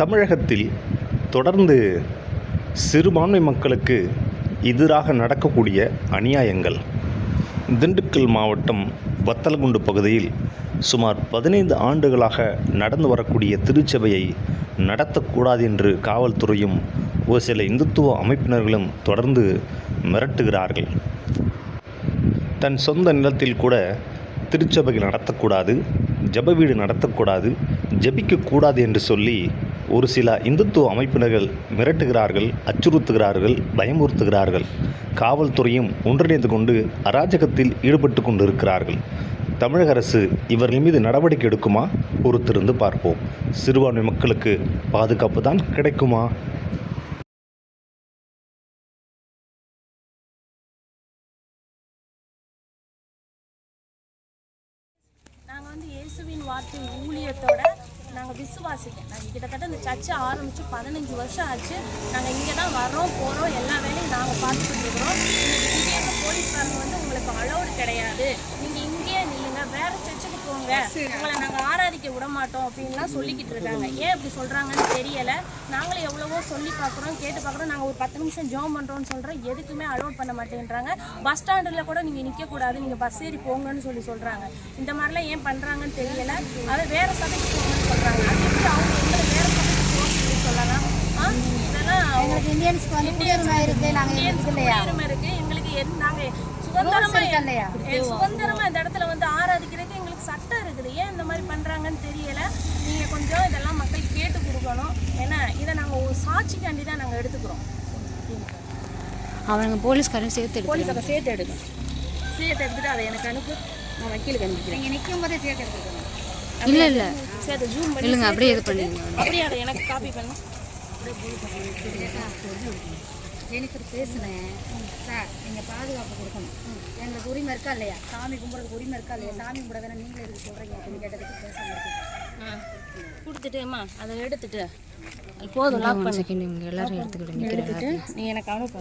தமிழகத்தில் தொடர்ந்து சிறுபான்மை மக்களுக்கு எதிராக நடக்கக்கூடிய அநியாயங்கள். திண்டுக்கல் மாவட்டம் வத்தலகுண்டு பகுதியில் சுமார் பதினைந்து ஆண்டுகளாக நடந்து வரக்கூடிய திருச்சபையை நடத்தக்கூடாது என்று காவல்துறையும் ஒரு சில இந்துத்துவ அமைப்பினர்களும் தொடர்ந்து மிரட்டுகிறார்கள். தன் சொந்த நிலத்தில் கூட திருச்சபைகள் நடத்தக்கூடாது ஜெப வீடு நடத்தக்கூடாது ஜபிக்கக்கூடாது என்று சொல்லி ஒரு சில இந்துத்துவ அமைப்பினர்கள் மிரட்டுகிறார்கள் அச்சுறுத்துகிறார்கள் பயமுறுத்துகிறார்கள். காவல்துறையும் ஒன்றிணைந்து கொண்டு அராஜகத்தில் ஈடுபட்டு கொண்டிருக்கிறார்கள். தமிழக அரசு இவர்கள் மீது நடவடிக்கை எடுக்குமா? பொறுத்திருந்து பார்ப்போம். சிறுபான்மை மக்களுக்கு பாதுகாப்பு தான் கிடைக்குமா? இயேசுவின் வார்த்தை ஊழியத்தோட நாங்கள் விசுவாசிக்க நாங்கள் கிட்டத்தட்ட இந்த சர்ச்சை ஆரம்பித்து பதினஞ்சு வருஷம் ஆச்சு. நாங்கள் இங்கே தான் வரோம் போகிறோம் எல்லா வேலையும் நாங்கள் பார்த்துட்டு இருக்கிறோம். இன்னைக்கு இங்கே இருக்க போலீஸ்காரங்க வந்து உங்களுக்கு அலோடு கிடையாது நீங்கள் இங்கேயே நில்லுங்க வேற சர்ச்சுக்கு போங்க உங்களை நாங்கள் ஆராதிக்க விட மாட்டோம் அப்படின்லாம் சொல்லிக்கிட்டு இருக்காங்க. ஏன் இப்படி சொல்கிறாங்கன்னு தெரியலை. நாங்களும் எவ்வளவோ சொல்லி பார்க்குறோம் கேட்டு பார்க்குறோம். நாங்கள் ஒரு பத்து நிமிஷம் ஜோம் பண்ணுறோம்னு சொல்கிறோம் எதுக்குமே அலோட் பண்ண மாட்டேன்றாங்க. பஸ் ஸ்டாண்டில் கூட நீங்கள் நிற்கக்கூடாது நீங்கள் பஸ் ஏறி போங்கன்னு சொல்லி சொல்கிறாங்க இந்த மாதிரிலாம் ஏன் பண்ணுறாங்கன்னு தெரியல. அது வேறு சபைக்கு போகணும்னு சொல்கிறாங்க அது எப்படி அவங்க எங்களை வேறு சபைக்கு போகணும்னு சொல்லி சொல்லலாம்? இதெல்லாம் எங்களுக்கு இந்தியன்ஸ்க்கு வந்து குடியுரிமை இருக்கு. நாங்க எங்களுக்கு இல்லையா? குடியுரிமை இருக்கு. எங்களுக்கு என்- நாங்க சுதந்திரமா சுதந்திரமா இந்த இடத்துல வந்து ஆராதிக்கிறதுக்கு சட்டம் இருக்குது. ஏன் இந்த மாதிரி பண்றாங்கன்னு தெரியல. நீங்க கொஞ்சம் இதெல்லாம் மக்கள் கேட்டு கொடுக்கணும். ஏன்னா இதை நாங்க ஒரு சாட்சிக்காண்டி தான் நாங்க எடுத்துக்கிறோம். அவங்க போலீஸ்காரன் சேர்த்து எடுத்து போலீஸ் அதை சேர்த்து எடுக்கும் சேர்த்து எடுத்துட்டு அதை எனக்கு அனுப்பு. நான் வக்கீலுக்கு அனுப்பிக்கிறேன். நீங்க நிக்கும் போதே சேர்த்து எடுத்துக்கணும். இல்லை இல்லை. சேர்த்து ஜூம் பண்ணி இல்லைங்க அப்படியே இது பண்ணிடுங்க. அப்படியே அதை எனக்கு காப்பி பண்ணு. ஜெனிஃபர் பேசுனேன். சார் நீங்க பாதுகாப்பு கொடுக்கணும். எங்களுக்கு உரிமை இருக்கா இல்லையா? சாமி கும்பிட்றதுக்கு உரிமை இருக்கா இல்லையா? சாமி கும்பிட வேணா நீங்களே எதுக்கு சொல்றீங்க? அப்படின்னு கேட்டதுக்கு ஆ. கொடுத்துட்டேம்மா அதை எடுத்துட்டு. போதும் லாக் பண்ணு. செகண்ட் இவங்க எல்லாரும் எடுத்துக்கிடுங்க எடுத்துட்டு நீ எனக்கு அனுப்பு.